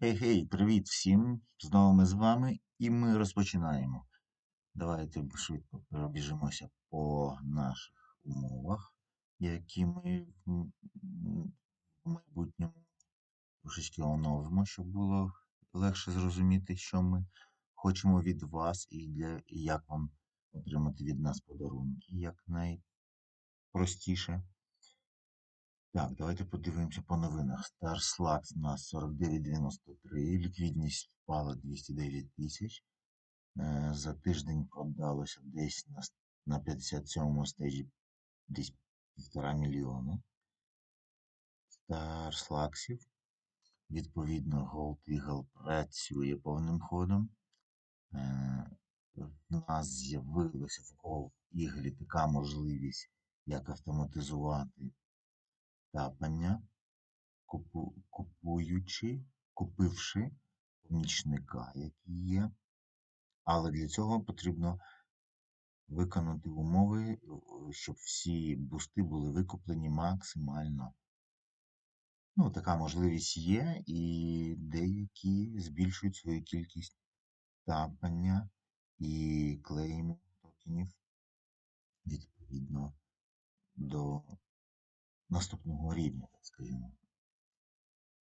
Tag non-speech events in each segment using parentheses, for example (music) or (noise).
Гей-гей, привіт всім! Знову ми з вами і ми розпочинаємо. Давайте швидко пробіжимося по наших умовах, які ми в майбутньому трошечки оновимо, щоб було легше зрозуміти, що ми хочемо від вас і для і як вам отримати від нас подарунки як найпростіше. Так, давайте подивимося по новинах. StarSlax на 49,93, ліквідність впала 209 тисяч. Е, За тиждень продалося десь на, с- на 57 стежі десь півтора мільйони StarSlaxів. Відповідно, Gold Eagle працює повним ходом. Е, В нас з'явилася в Gold Eagle така можливість, як автоматизувати тапання. купу- купуючи, купивши помічника, який є. Але для цього потрібно виконати умови, е, щоб всі бусти були викуплені максимально. Ну, така можливість є, і деякі збільшують свою кількість тапання і клейму токенів відповідно до наступного рівня, так скажімо.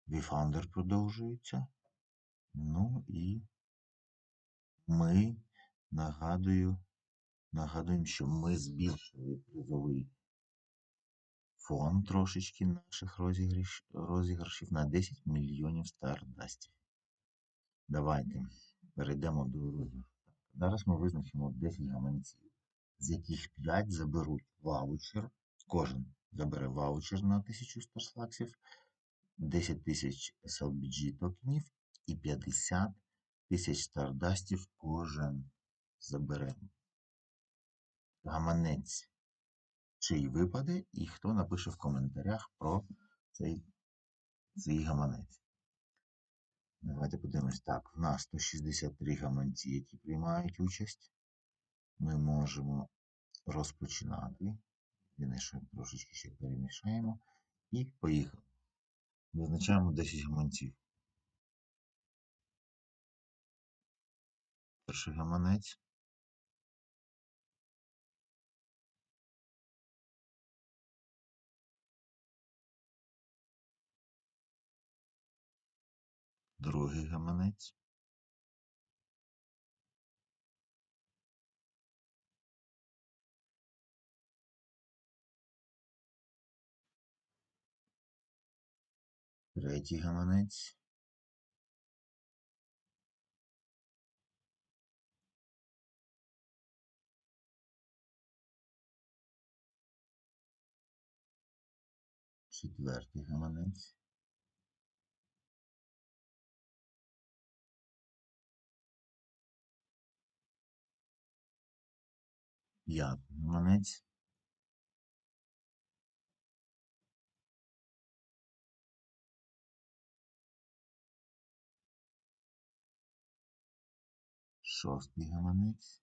Віфандер продовжується. Ну і ми нагадую, нагадуємо, що ми збільшили призовий фонд трошечки наших розіграш, розіграшів на 10 мільйонів стардастів. Давайте перейдемо до розіграшу. Зараз ми визначимо 10 гаманців, з яких 5 заберуть ваучер. Кожен забере ваучер на 1000 старслаксів, 10 тисяч SLBG токенів і 50 тисяч стардастів кожен забере. Гаманець чий випаде, і хто напише в коментарях про цей свій гаманець. Давайте подивимось. Так, в нас 163 гаманці, які приймають участь. Ми можемо розпочинати. Єдине, трошечки ще перемішаємо. І поїхали. Визначаємо 10 гаманців. Перший гаманець. Другий гаманець. Третій гаманець. Четвертий гаманець. П'ятий гаманець. Шостий гаманець.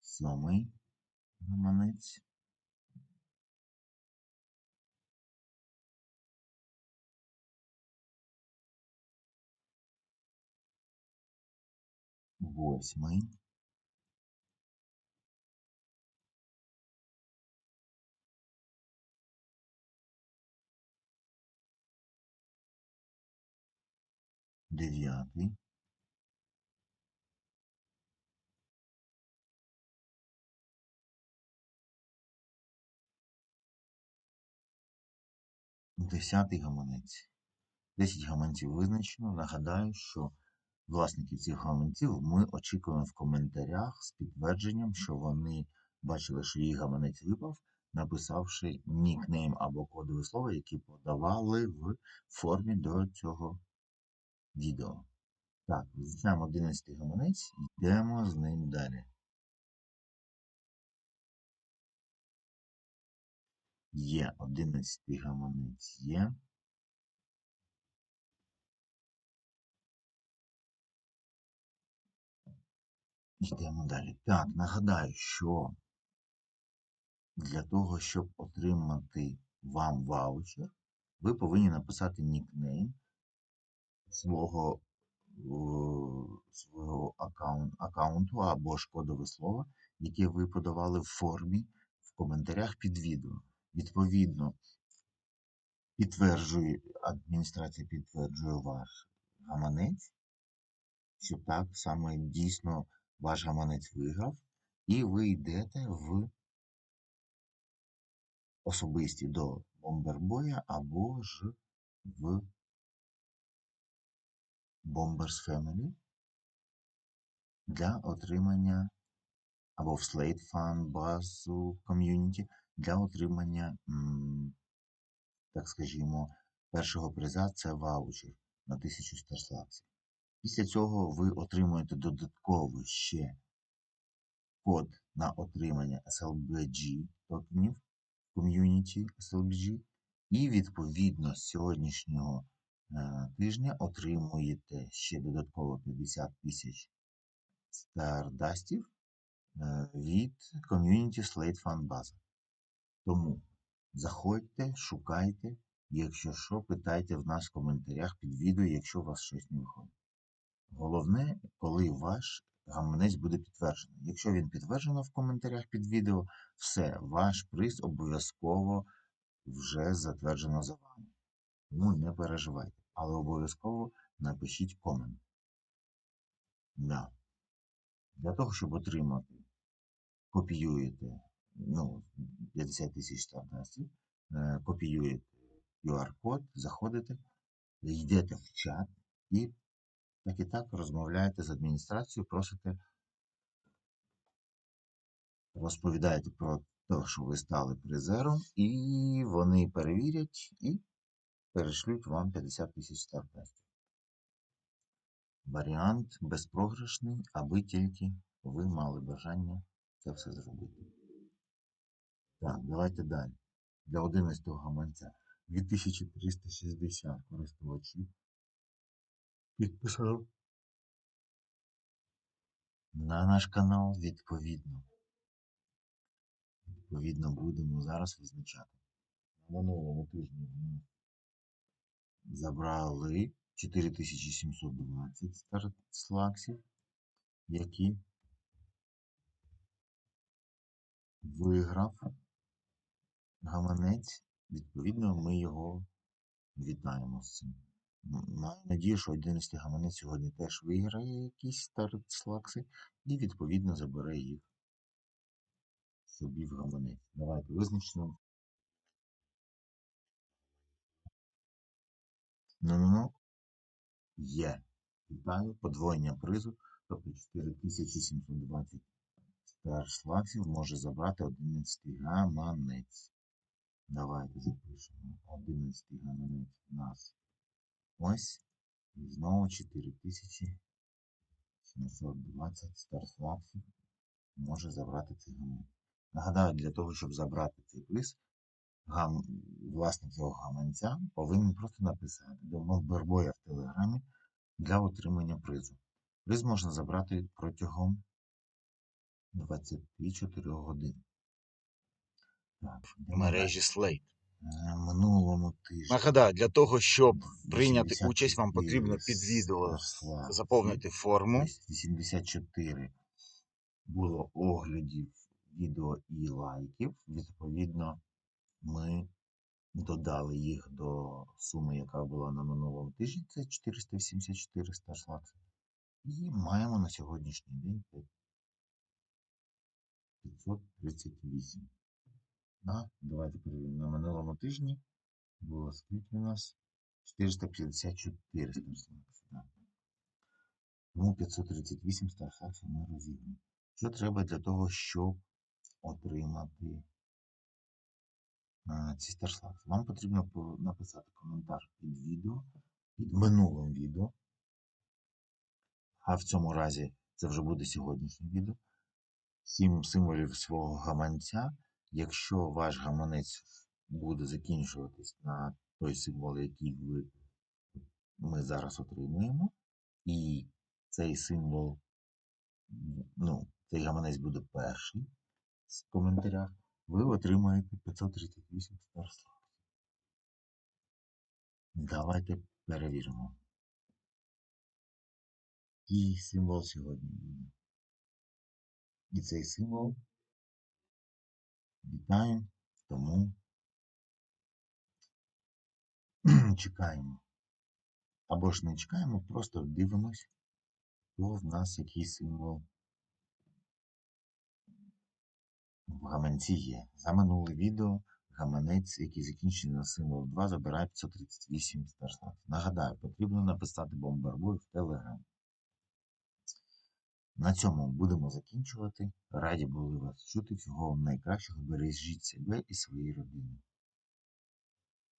Сьомий гаманець. Восьмий. Дев'ятий. Десятий гаманець. 10 гаманців визначено. Нагадаю, що власників цих гаманців ми очікуємо в коментарях з підтвердженням, що вони бачили, що їх гаманець випав, написавши нікнейм або кодове слово, які подавали в формі до цього відео. Так, визначаємо 11 гаманець, йдемо з ним далі. Є 11 гаманець є. Йдемо далі. Так, нагадаю, що для того, щоб отримати вам ваучер, ви повинні написати нікнейм свого, е, свого аккаун- аккаунту або ж кодове слово, яке ви подавали в формі в коментарях під відео. Відповідно, підтверджує, адміністрація підтверджує ваш гаманець, що так саме дійсно ваш гаманець виграв, і ви йдете в особисті до Бомбербоя або ж в Bombers Family для отримання або в Slate Fund базу ком'юніті для отримання, так скажімо, першого приза це ваучер на 1000 старслаксів. Після цього ви отримуєте додатково ще код на отримання SLBG токенів ком'юніті SLBG, і відповідно з сьогоднішнього тижня отримуєте ще додатково 50 тисяч стардастів е, від ком'юніті Slate Fund Base. Тому заходьте, шукайте, якщо що, питайте в нас в коментарях під відео, якщо у вас щось не виходить. Головне, коли ваш гаманець буде підтверджений. Якщо він підтверджено в коментарях під відео, все, ваш приз обов'язково вже затверджено за вами. Тому не переживайте, але обов'язково напишіть комент. Да. Для того, щоб отримати, копіюєте ну, 50 тисяч стардастів, е, копіюєте QR-код, заходите, йдете в чат і так і так розмовляєте з адміністрацією, просите, розповідаєте про те, що ви стали призером, і вони перевірять і перешлють вам 50 тисяч стартастів. Варіант безпрограшний, аби тільки ви мали бажання це все зробити. Так, давайте далі. Для 11 гаманця 2360 користувачів підписав на наш канал відповідно. Відповідно, будемо зараз визначати. На минулому тижні забрали 4720 стартслаксів, які виграв гаманець. Відповідно, ми його вітаємо з цим. Маю надію, що 11 гаманець сьогодні теж виграє якісь стартслакси і відповідно забере їх собі в гаманець. Давайте визначимо. Ну-ну-ну. Є. Вітаю. Подвоєння призу. Тобто 4720 старшлаксів може забрати 11 гаманець. Давайте запишемо. 11 гаманець у нас ось. І знову 4720 старшлаксів може забрати цей гаманець. Нагадаю, для того, щоб забрати цей приз, гам... власник цього гаманця повинен просто написати до Мовбербоя в Телеграмі для отримання призу. Приз можна забрати протягом 24 годин. Мережі Slate. Е, Минулому тижні. Нагадаю, для того, щоб прийняти участь, вам потрібно під відео заповнити форму. Ось 84 було оглядів відео і лайків. Відповідно, ми додали їх до суми, яка була на минулому тижні. Це 484 старшлакси. І маємо на сьогоднішній день 538. А, давайте перевіримо. На минулому тижні було скільки у нас? 454 старшлакси. Да. Тому 538 старшаксів ми розіграємо. Що треба для того, щоб отримати а, ці старшлакси? Вам потрібно написати коментар під відео, під минулим відео. А в цьому разі це вже буде сьогоднішнє відео. Сім символів свого гаманця. Якщо ваш гаманець буде закінчуватись на той символ, який ви, ми зараз отримуємо, і цей символ ну, цей гаманець буде перший з коментаря, ви отримаєте 538 старств. Давайте перевіримо. І символ сьогодні буде. І цей символ вітаємо, тому (clears throat) чекаємо. Або ж не чекаємо, просто дивимось, хто в нас який символ гаманці є. За минуле відео гаманець, який закінчений на символ 2, забирає 538 старстат. Нагадаю, потрібно написати бомбарбой в Телеграм. На цьому будемо закінчувати. Раді були вас чути. Всього вам найкращого. Бережіть себе і свої родини.